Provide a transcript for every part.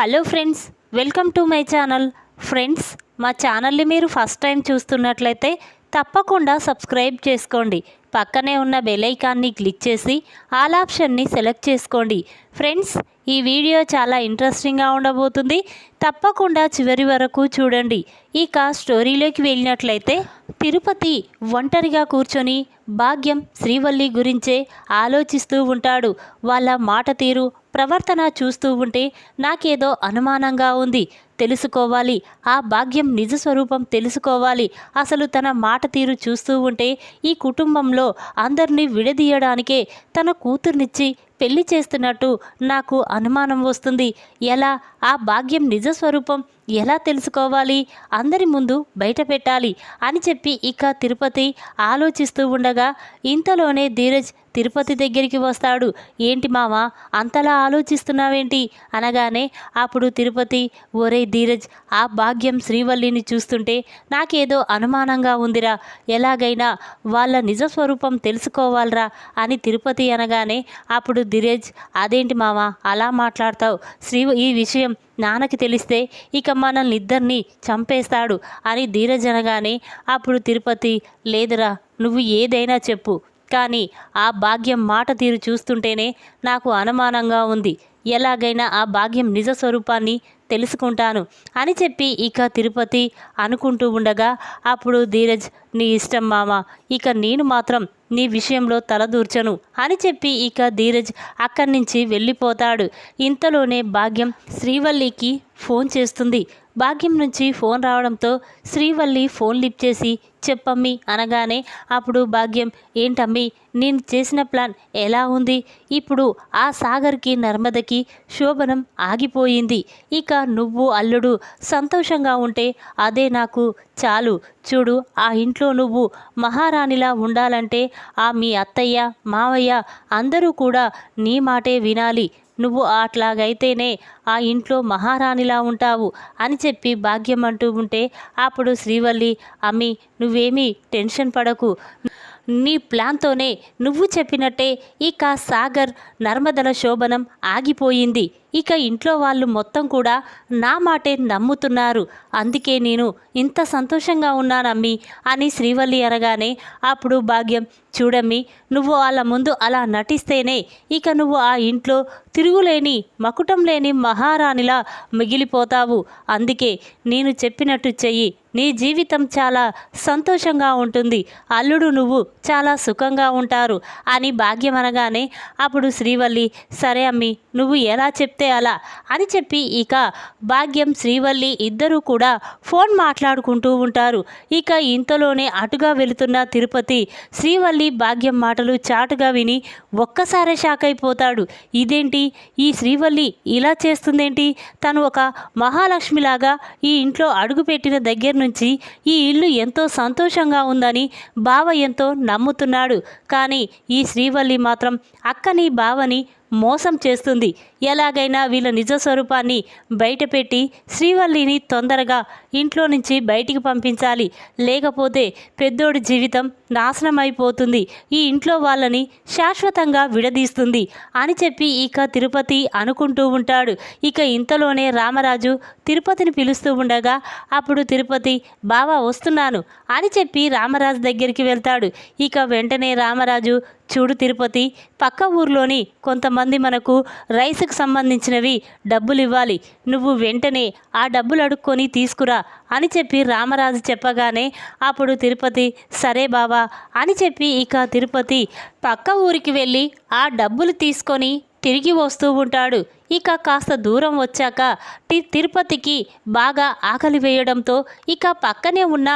Hello friends welcome to my channel. Friends మా ఛానల్ని మీరు ఫస్ట్ టైం చూస్తున్నట్లయితే తప్పకుండా సబ్స్క్రైబ్ చేసుకోండి. పక్కనే ఉన్న బెల్ ఐకాన్ని క్లిక్ చేసి ఆల్ ఆప్షన్ని సెలెక్ట్ చేసుకోండి. ఫ్రెండ్స్ ఈ వీడియో చాలా ఇంట్రెస్టింగ్గా ఉండబోతుంది. తప్పకుండా చివరి వరకు చూడండి. ఇక స్టోరీలోకి వెళ్ళినట్లయితే తిరుపతి ఒంటరిగా కూర్చొని భాగ్యం శ్రీవల్లి గురించే ఆలోచిస్తూ ఉంటాడు. వాళ్ళ మాట తీరు ప్రవర్తన చూస్తూ ఉంటే నాకేదో అనుమానంగా ఉంది. తెలుసుకోవాలి. ఆ భాగ్యం నిజ స్వరూపం తెలుసుకోవాలి. అసలు తన మాట తీరు చూస్తూ ఉంటే ఈ కుటుంబంలో అందరినీ విడదీయడానికే తన కూతుర్నిచ్చి పెళ్ళి చేస్తున్నట్టు నాకు అనుమానం వస్తుంది. ఎలా? ఆ భాగ్యం నిజ స్వరూపం ఎలా తెలుసుకోవాలి? అందరి ముందు బయట పెట్టాలి అని చెప్పి ఇక తిరుపతి ఆలోచిస్తూ ఉండగా ఇంతలోనే ధీరజ్ తిరుపతి దగ్గరికి వస్తాడు. ఏంటి మామ అంతలా ఆలోచిస్తున్నావేంటి? అనగానే అప్పుడు తిరుపతి ఒరే ధీరజ్ ఆ భాగ్యం శ్రీవల్లిని చూస్తుంటే నాకేదో అనుమానంగా ఉందిరా. ఎలాగైనా వాళ్ళ నిజ స్వరూపం తెలుసుకోవాలరా అని తిరుపతి అనగానే అప్పుడు ధీరేజ్ అదేంటి మామ అలా మాట్లాడతావు? శ్రీ ఈ విషయం నాన్నకి తెలిస్తే ఇక మనల్ని ఇద్దరిని చంపేస్తాడు అని ధీరజ్ అనగానే అప్పుడు తిరుపతి లేదురా నువ్వు ఏదైనా చెప్పు. కానీ ఆ భాగ్యం మాట తీరు చూస్తుంటేనే నాకు అనుమానంగా ఉంది. ఎలాగైనా ఆ భాగ్యం నిజ స్వరూపాన్ని తెలుసుకుంటాను అని చెప్పి ఇక తిరుపతి అనుకుంటూ ఉండగా అప్పుడు ధీరజ్ నీ ఇష్టం మామ ఇక నేను మాత్రం నీ విషయంలో తలదూర్చను అని చెప్పి ఇక ధీరజ్ అక్కడి నుంచి వెళ్ళిపోతాడు. ఇంతలోనే భాగ్యం శ్రీవల్లికి ఫోన్ చేస్తుంది. భాగ్యం నుంచి ఫోన్ రావడంతో శ్రీవల్లి ఫోన్ లిఫ్ట్ చేసి చెప్పమ్మి అనగానే అప్పుడు భాగ్యం ఏంటమ్మి నేను చేసిన ప్లాన్ ఎలా ఉంది? ఇప్పుడు ఆ సాగర్కి నర్మదకి శోభనం ఆగిపోయింది. ఇక నువ్వు అల్లుడు సంతోషంగా ఉంటే అదే నాకు చాలు. చూడు ఆ ఇంట్లో నువ్వు మహారాణిలా ఉండాలంటే ఆ మీ అత్తయ్య మావయ్య అందరూ కూడా నీ మాటే వినాలి. నువ్వు అట్లాగైతేనే ఆ ఇంట్లో మహారాణిలా ఉంటావు అని చెప్పి భాగ్యం అంటూ ఉంటే అప్పుడు శ్రీవల్లి అమ్మి నువ్వేమీ టెన్షన్ పడకు. నీ ప్లాన్తోనే నువ్వు చెప్పినట్టే ఇక సాగర్ నర్మదల శోభనం ఆగిపోయింది. ఇక ఇంట్లో వాళ్ళు మొత్తం కూడా నా మాటే నమ్ముతున్నారు. అందుకే నేను ఇంత సంతోషంగా ఉన్నానమ్మి అని శ్రీవల్లి అనగానే అప్పుడు భాగ్యం చూడమ్మి నువ్వు వాళ్ళ ముందు అలా నటిస్తేనే ఇక నువ్వు ఆ ఇంట్లో తిరుగులేని మకుటం లేని మహారాణిలా మిగిలిపోతావు. అందుకే నేను చెప్పినట్టు చెయ్యి నీ జీవితం చాలా సంతోషంగా ఉంటుంది అల్లుడు నువ్వు చాలా సుఖంగా ఉంటారు అని భాగ్యం అనగానే అప్పుడు శ్రీవల్లి సరే అమ్మి నువ్వు ఎలా చెప్తే అలా అని చెప్పి ఇక భాగ్యం శ్రీవల్లి ఇద్దరూ కూడా ఫోన్ మాట్లాడుకుంటూ ఉంటారు. ఇక ఇంతలోనే అటుగా వెళుతున్న తిరుపతి శ్రీవల్లి భాగ్యం మాటలు చాటుగా విని ఒక్కసారే షాక్ అయిపోతాడు. ఇదేంటి? ఈ శ్రీవల్లి ఇలా చేస్తుందేంటి? తను ఒక మహాలక్ష్మిలాగా ఈ ఇంట్లో అడుగుపెట్టిన దగ్గర నుంచి ఈ ఇల్లు ఎంతో సంతోషంగా ఉందని బావ ఎంతో నమ్ముతున్నాడు. కానీ ఈ శ్రీవల్లి మాత్రం అక్కని బావని మోసం చేస్తుంది. ఎలాగైనా వీళ్ళ నిజ స్వరూపాన్ని బయటపెట్టి శ్రీవల్లిని తొందరగా ఇంట్లో నుంచి బయటికి పంపించాలి. లేకపోతే పెద్దోడి జీవితం నాశనం అయిపోతుంది ఈ ఇంట్లో వాళ్ళని శాశ్వతంగా విడదీస్తుంది అని చెప్పి ఇక తిరుపతి అనుకుంటూ ఉంటాడు. ఇక ఇంతలోనే రామరాజు తిరుపతిని పిలుస్తూ ఉండగా అప్పుడు తిరుపతి బావా వస్తున్నాను అని చెప్పి రామరాజు దగ్గరికి వెళ్తాడు. ఇక వెంటనే రామరాజు చూడు తిరుపతి పక్క ఊర్లోని కొంతమంది మనకు రైస్కి సంబంధించినవి డబ్బులు ఇవ్వాలి నువ్వు వెంటనే ఆ డబ్బులు అడుక్కొని తీసుకురా అని చెప్పి రామరాజు చెప్పగానే అప్పుడు తిరుపతి సరే బావా అని చెప్పి ఇక తిరుపతి పక్క ఊరికి వెళ్ళి ఆ డబ్బులు తీసుకొని తిరిగి వస్తూ ఉంటాడు. ఇక కాస్త దూరం వచ్చాక టి- తిరుపతికి బాగా ఆకలి వేయడంతో ఇక పక్కనే ఉన్న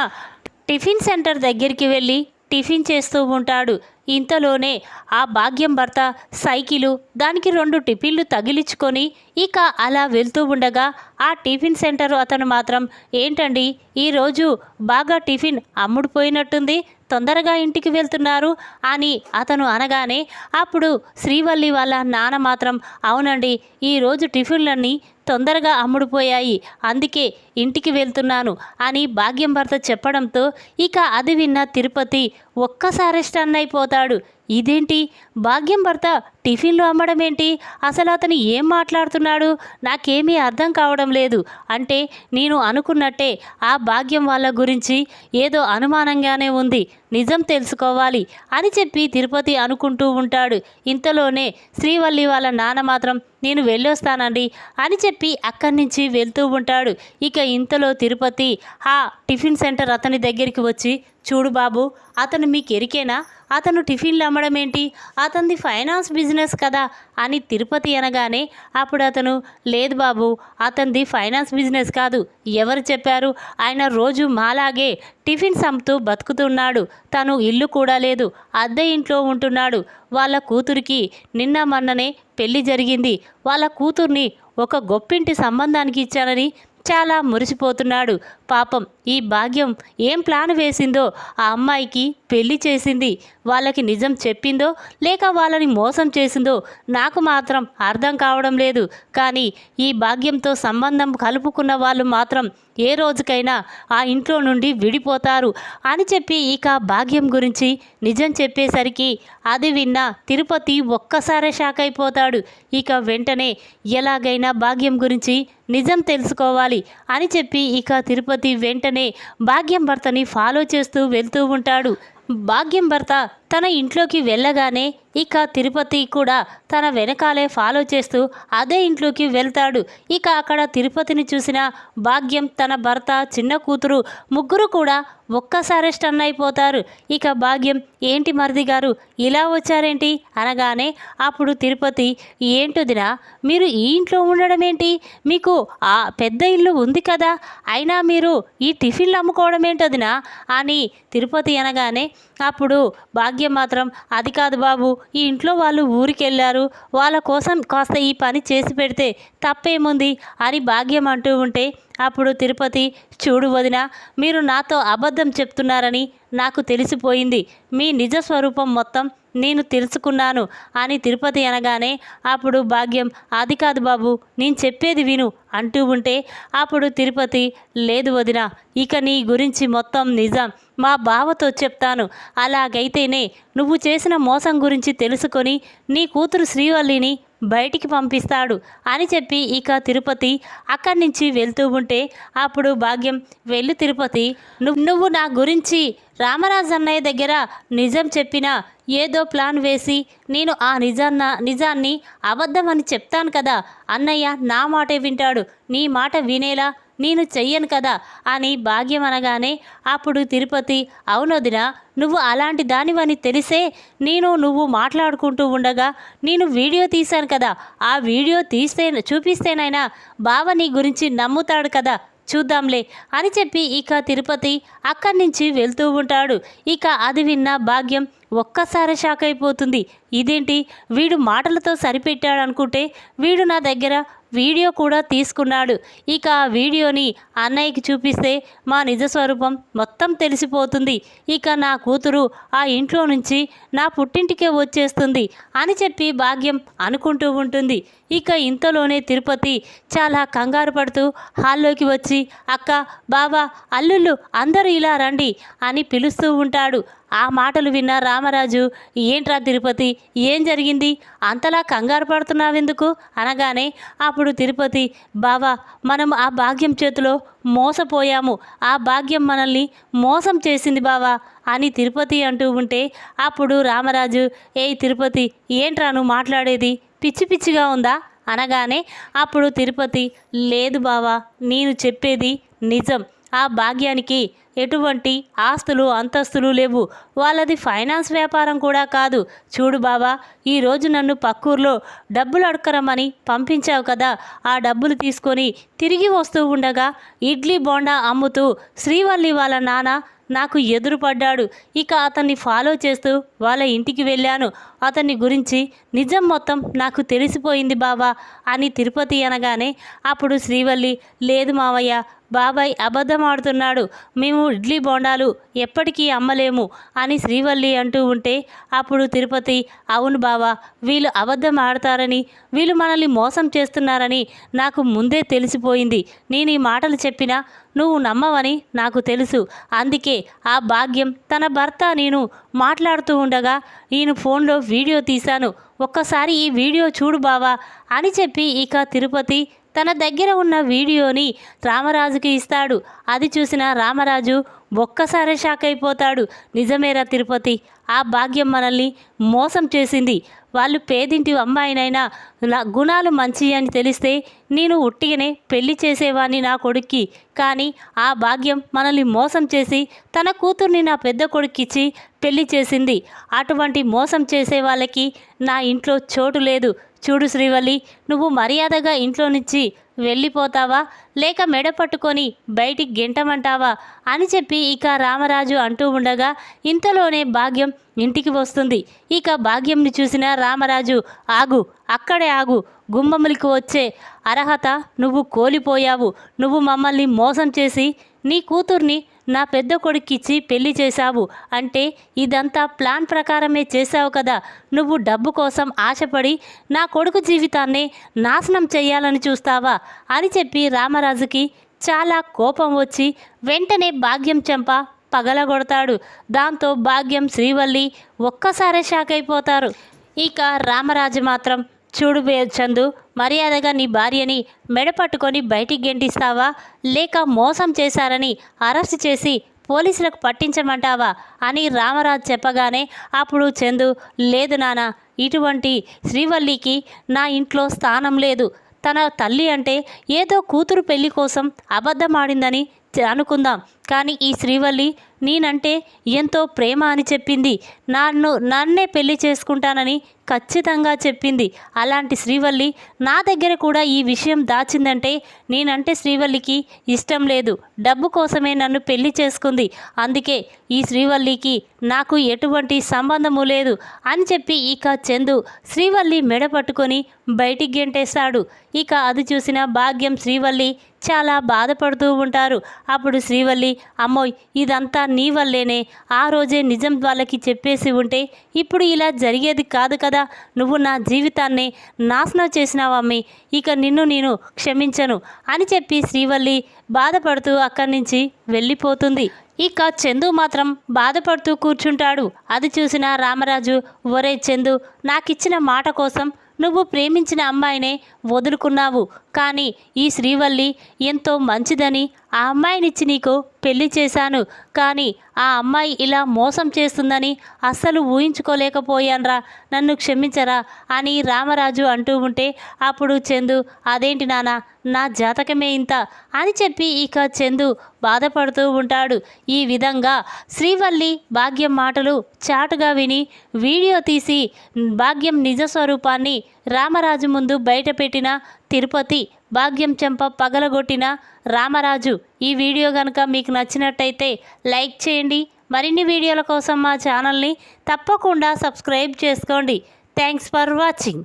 టిఫిన్ సెంటర్ దగ్గరికి వెళ్ళి టిఫిన్ చేస్తూ ఉంటాడు. ఇంతలోనే ఆ భాగ్యం భర్త సైకిలు దానికి రెండు టిఫిన్లు తగిలించుకొని ఇక అలా వెళ్తూ ఉండగా ఆ టిఫిన్ సెంటర్ అతను మాత్రం ఏంటండి ఈరోజు బాగా టిఫిన్ అమ్ముడుపోయినట్టుంది తొందరగా ఇంటికి వెళ్తున్నారు అని అతను అనగానే అప్పుడు శ్రీవల్లి వాళ్ళ నాన్న మాత్రం అవునండి ఈరోజు టిఫిన్లన్నీ తొందరగా అమ్ముడుపోయాయి అందుకే ఇంటికి వెళ్తున్నాను అని భాగ్యం భర్త చెప్పడంతో ఇక అది విన్న తిరుపతి ఒక్కసారి స్టన్ అయిపోతాడు ఇదేంటి? భాగ్యం భర్త టిఫిన్లు అమ్మడం ఏంటి అసలు అతను ఏం మాట్లాడుతున్నాడు? నాకేమీ అర్థం కావడం లేదు. అంటే నేను అనుకున్నట్టే ఆ భాగ్యం వాళ్ళ గురించి ఏదో అనుమానంగానే ఉంది. నిజం తెలుసుకోవాలి అని చెప్పి తిరుపతి అనుకుంటూ ఉంటాడు. ఇంతలోనే శ్రీవల్లి వాళ్ళ నాన్న మాత్రం నేను వెళ్ళొస్తానండి అని చెప్పి అక్కడి నుంచి వెళ్తూ ఉంటాడు. ఇక ఇంతలో తిరుపతి ఆ టిఫిన్ సెంటర్ అతని దగ్గరికి వచ్చి చూడు బాబు అతను మీకు ఎరికేనా అతను టిఫిన్లు అమ్మడం ఏంటి? అతనిది ఫైనాన్స్ బిజినెస్ కదా అని తిరుపతి అనగానే అప్పుడు అతను లేదు బాబు అతనిది ఫైనాన్స్ బిజినెస్ కాదు. ఎవరు చెప్పారు? ఆయన రోజు మాలాగే టిఫిన్స్ అమ్ముతూ బతుకుతున్నాడు. తను ఇల్లు కూడా లేదు. అద్దె ఇంట్లో ఉంటున్నాడు. వాళ్ళ కూతురికి నిన్న మొన్ననే పెళ్ళి జరిగింది. వాళ్ళ కూతుర్ని ఒక గొప్పింటి సంబంధానికి ఇచ్చానని చాలా మురిసిపోతున్నాడు. పాపం ఈ భాగ్యం ఏం ప్లాన్ వేసిందో ఆ అమ్మాయికి పెళ్ళి చేసింది వాళ్ళకి నిజం చెప్పిందో లేక వాళ్ళని మోసం చేసిందో నాకు మాత్రం అర్థం కావడం లేదు. కానీ ఈ భాగ్యంతో సంబంధం కలుపుకున్న వాళ్ళు మాత్రం ఏ రోజుకైనా ఆ ఇంట్లో నుండి విడిపోతారు అని చెప్పి ఇక భాగ్యం గురించి నిజం చెప్పేసరికి అది విన్న తిరుపతి ఒక్కసారే షాక్ అయిపోతాడు. ఇక వెంటనే ఎలాగైనా భాగ్యం గురించి నిజం తెలుసుకోవాలి అని చెప్పి ఇక తిరుపతి వెంటనే భాగ్యం భర్తని ఫాలో చేస్తూ వెళ్తూ ఉంటాడు. భాగ్యం భర్త తన ఇంట్లోకి వెళ్ళగానే ఇక తిరుపతి కూడా తన వెనకాలే ఫాలో చేస్తూ అదే ఇంట్లోకి వెళ్తాడు. ఇక అక్కడ తిరుపతిని చూసిన భాగ్యం తన భర్త చిన్న కూతురు ముగ్గురు కూడా ఒక్కసారి స్టన్ అయిపోతారు. ఇక భాగ్యం ఏంటి మరిది గారు ఇలా వచ్చారేంటి? అనగానే అప్పుడు తిరుపతి ఏంటిదినా మీరు ఈ ఇంట్లో ఉండడం ఏంటి మీకు ఆ పెద్ద ఇల్లు ఉంది కదా అయినా మీరు ఈ టిఫిన్లు అమ్ముకోవడం ఏంటదినా అని తిరుపతి అనగానే అప్పుడు భాగ్యం భాగ్యం మాత్రం అది కాదు బాబు. ఈ ఇంట్లో వాళ్ళు ఊరికెళ్ళారు. వాళ్ళ కోసం కాస్త ఈ పని చేసి పెడితే తప్పేముంది? అని భాగ్యం అంటూ ఉంటే అప్పుడు తిరుపతి చూడు వదిన మీరు నాతో అబద్ధం చెప్తున్నారని నాకు తెలిసిపోయింది. మీ నిజ స్వరూపం మొత్తం నేను తెలుసుకున్నాను అని తిరుపతి అనగానే అప్పుడు భాగ్యం అది కాదు బాబు నేను చెప్పేది విను అంటూ ఉంటే అప్పుడు తిరుపతి లేదు వదిన ఇక నీ గురించి మొత్తం నిజం. మా బావతో చెప్తాను. అలాగైతేనే నువ్వు చేసిన మోసం గురించి తెలుసుకొని నీ కూతురు శ్రీవల్లిని బయటికి పంపిస్తాడు అని చెప్పి ఇక తిరుపతి అక్కడి నుంచి వెళ్తూ ఉంటే అప్పుడు భాగ్యం వెళ్ళు తిరుపతి నువ్వు నువ్వు నా గురించి రామరాజన్నయ్య దగ్గర నిజం చెప్పినా ఏదో ప్లాన్ వేసి నేను ఆ నిజాన్న నిజాన్ని అబద్ధమని చెప్తాను కదా అన్నయ్య నా మాటే వింటాడు నీ మాట వినేలా నేను చెయ్యను కదా అని భాగ్యం అనగానే అప్పుడు తిరుపతి అవునొదినా నువ్వు అలాంటి దానివని తెలిసే నేను నువ్వు మాట్లాడుకుంటూ ఉండగా నేను వీడియో తీశాను కదా. ఆ వీడియో తీస్తే చూపిస్తేనైనా బావ నీ గురించి నమ్ముతాడు కదా. చూద్దాంలే అని చెప్పి ఇక తిరుపతి అక్కడి నుంచి వెళ్తూ ఉంటాడు. ఇక అది విన్న భాగ్యం ఒక్కసారి షాక్ అయిపోతుంది. ఇదేంటి? వీడు మాటలతో సరిపెట్టాడు అనుకుంటే వీడు నా దగ్గర వీడియో కూడా తీసుకున్నాడు. ఇక ఆ వీడియోని అన్నయ్యకి చూపిస్తే మా నిజ స్వరూపం మొత్తం తెలిసిపోతుంది. ఇక నా కూతురు ఆ ఇంట్లో నుంచి నా పుట్టింటికే వచ్చేస్తుంది అని చెప్పి భాగ్యం అనుకుంటూ ఉంటుంది. ఇక ఇంతలోనే తిరుపతి చాలా కంగారు పడుతూ హాల్లోకి వచ్చి అక్క బాబా అల్లుళ్ళు అందరూ ఇలా రండి అని పిలుస్తూ ఉంటాడు. ఆ మాటలు విన్న రామరాజు ఏంట్రా తిరుపతి? ఏం జరిగింది? అంతలా కంగారు పడుతున్నావెందుకు? అనగానే అప్పుడు తిరుపతి బావా మనం ఆ భాగ్యం చేతిలో మోసపోయాము. ఆ భాగ్యం మనల్ని మోసం చేసింది బావా అని తిరుపతి అంటూ ఉంటే అప్పుడు రామరాజు ఏయ్ తిరుపతి ఏంట్రా నువ్వు మాట్లాడేది? పిచ్చి పిచ్చిగా ఉందా? అనగానే అప్పుడు తిరుపతి లేదు బావా నేను చెప్పేది నిజం. ఆ భాగ్యానికి ఎటువంటి ఆస్తులు అంతస్తులు లేవు. వాళ్ళది ఫైనాన్స్ వ్యాపారం కూడా కాదు. చూడు బావా ఈరోజు నన్ను పక్కూర్లో డబ్బులు అడకరమని పంపించావు కదా. ఆ డబ్బులు తీసుకొని తిరిగి వస్తూ ఉండగా ఇడ్లీ బోండా అమ్ముతూ శ్రీవల్లి వాళ్ళ నాన్న నాకు ఎదురుపడ్డాడు ఇక అతన్ని ఫాలో చేస్తూ వాళ్ళ ఇంటికి వెళ్ళాను. అతన్ని గురించి నిజం మొత్తం నాకు తెలిసిపోయింది బావా అని తిరుపతి అనగానే అప్పుడు శ్రీవల్లి లేదు మావయ్య బాబాయ్ అబద్ధం ఆడుతున్నాడు. మేము ఇడ్లీ బోండాలు ఎప్పటికీ అమ్మలేము అని శ్రీవల్లి అంటూ ఉంటే అప్పుడు తిరుపతి అవును బావా వీళ్ళు అబద్ధం ఆడతారని వీళ్ళు మనల్ని మోసం చేస్తున్నారని నాకు ముందే తెలిసిపోయింది. నేను ఈ మాటలు చెప్పినా నువ్వు నమ్మవని నాకు తెలుసు. అందుకే ఆ భాగ్యం తన భర్త నేను మాట్లాడుతూ ఉండగా నేను ఫోన్లో వీడియో తీశాను. ఒక్కసారి ఈ వీడియో చూడు బావా అని చెప్పి ఇక తిరుపతి తన దగ్గర ఉన్న వీడియోని రామరాజుకి ఇస్తాడు. అది చూసిన రామరాజు ఒక్కసారి షాక్ అయిపోతాడు. నిజమేరా తిరుపతి? ఆ భాగ్యం మనల్ని మోసం చేసింది. వాళ్ళు పేదింటి అమ్మాయినైనా నా గుణాలు మంచి అని తెలిస్తే నేను ఉట్టిగానే పెళ్ళి చేసేవాణ్ణి నా కొడుక్కి. కానీ ఆ భాగ్యం మనల్ని మోసం చేసి తన కూతుర్ని నా పెద్ద కొడుక్కిచ్చి పెళ్ళి చేసింది. అటువంటి మోసం చేసే వాళ్ళకి నా ఇంట్లో చోటు లేదు. చూడు శ్రీవల్లి నువ్వు మర్యాదగా ఇంట్లో నుంచి వెళ్ళిపోతావా? లేక మెడ పట్టుకొని బయటికి గెంటమంటావా? అని చెప్పి ఇక రామరాజు అంటూ ఉండగా ఇంతలోనే భాగ్యం ఇంటికి వస్తుంది. ఇక భాగ్యంని చూసిన రామరాజు ఆగు అక్కడే ఆగు గుమ్మములకు వచ్చే అర్హత నువ్వు కోల్పోయావు. నువ్వు మమ్మల్ని మోసం చేసి నీ కూతుర్ని నా పెద్ద కొడుక్కిచ్చి పెళ్ళి చేశావు అంటే ఇదంతా ప్లాన్ ప్రకారమే చేశావు కదా. నువ్వు డబ్బు కోసం ఆశపడి నా కొడుకు జీవితాన్ని నాశనం చేయాలని చూస్తావా? అని చెప్పి రామరాజుకి చాలా కోపం వచ్చి వెంటనే భాగ్యం చెంప పగలగొడతాడు. దాంతో భాగ్యం శ్రీవల్లి ఒక్కసారే షాక్ అయిపోతారు ఇక రామరాజు మాత్రం చూడు చందు మర్యాదగా నీ భార్యని మెడపట్టుకొని బయటికి గెంటిస్తావా? లేక మోసం చేశారని అరెస్ట్ చేసి పోలీసులకు పట్టించమంటావా? అని రామరాజు చెప్పగానే అప్పుడు చందు లేదు నాన్న ఇటువంటి శ్రీవల్లికి నా ఇంట్లో స్థానం లేదు. తన తల్లి అంటే ఏదో కూతురు పెళ్ళి కోసం అబద్ధమాడిందని అనుకుందాం. కానీ ఈ శ్రీవల్లి నేనంటే ఎంతో ప్రేమ అని చెప్పింది. నన్ను నన్నే పెళ్ళి చేసుకుంటానని ఖచ్చితంగా చెప్పింది. అలాంటి శ్రీవల్లి నా దగ్గర కూడా ఈ విషయం దాచిందంటే నేనంటే శ్రీవల్లికి ఇష్టం లేదు. డబ్బు కోసమే నన్ను పెళ్ళి చేసుకుంది. అందుకే ఈ శ్రీవల్లికి నాకు ఎటువంటి సంబంధము లేదు అని చెప్పి ఇక చందు శ్రీవల్లి మెడ పట్టుకొని బయటికి గెంటేస్తాడు ఇక అది చూసిన భాగ్యం శ్రీవల్లి చాలా బాధపడుతూ ఉంటారు. అప్పుడు శ్రీవల్లి అమ్మోయ్ ఇదంతా నీ వల్లేనే. ఆ రోజే నిజం వాళ్ళకి చెప్పేసి ఉంటే ఇప్పుడు ఇలా జరిగేది కాదు కదా. నువ్వు నా జీవితాన్ని నాశనం చేసినావమ్మి ఇక నిన్ను నేను క్షమించను అని చెప్పి శ్రీవల్లి బాధపడుతూ అక్కడి నుంచి వెళ్ళిపోతుంది. ఇక చందు మాత్రం బాధపడుతూ కూర్చుంటాడు. అది చూసిన రామరాజు ఒరే చందు నాకిచ్చిన మాట కోసం నువ్వు ప్రేమించిన అమ్మాయినే వదులుకున్నావు. కానీ ఈ శ్రీవల్లి ఎంతో మంచిదని ఆ అమ్మాయినిచ్చి నీకు పెళ్ళి చేశాను. కానీ ఆ అమ్మాయి ఇలా మోసం చేస్తుందని అస్సలు ఊహించుకోలేకపోయాన్రా. నన్ను క్షమించరా అని రామరాజు అంటూ ఉంటే అప్పుడు చందు అదేంటి నానా నా జాతకమే ఇంత అని చెప్పి ఇక చందు బాధపడుతూ ఉంటాడు. ఈ విధంగా శ్రీవల్లి భాగ్యం మాటలు చాటుగా విని వీడియో తీసి భాగ్యం నిజ స్వరూపాన్ని రామరాజు ముందు బయటపెట్టిన తిరుపతి భాగ్యం చెంప పగలగొట్టిన రామరాజు. ఈ వీడియో కనుక మీకు నచ్చినట్టయితే లైక్ చేయండి. మరిన్ని వీడియోల కోసం మా ఛానల్ని తప్పకుండా సబ్స్క్రైబ్ చేసుకోండి. Thanks for watching.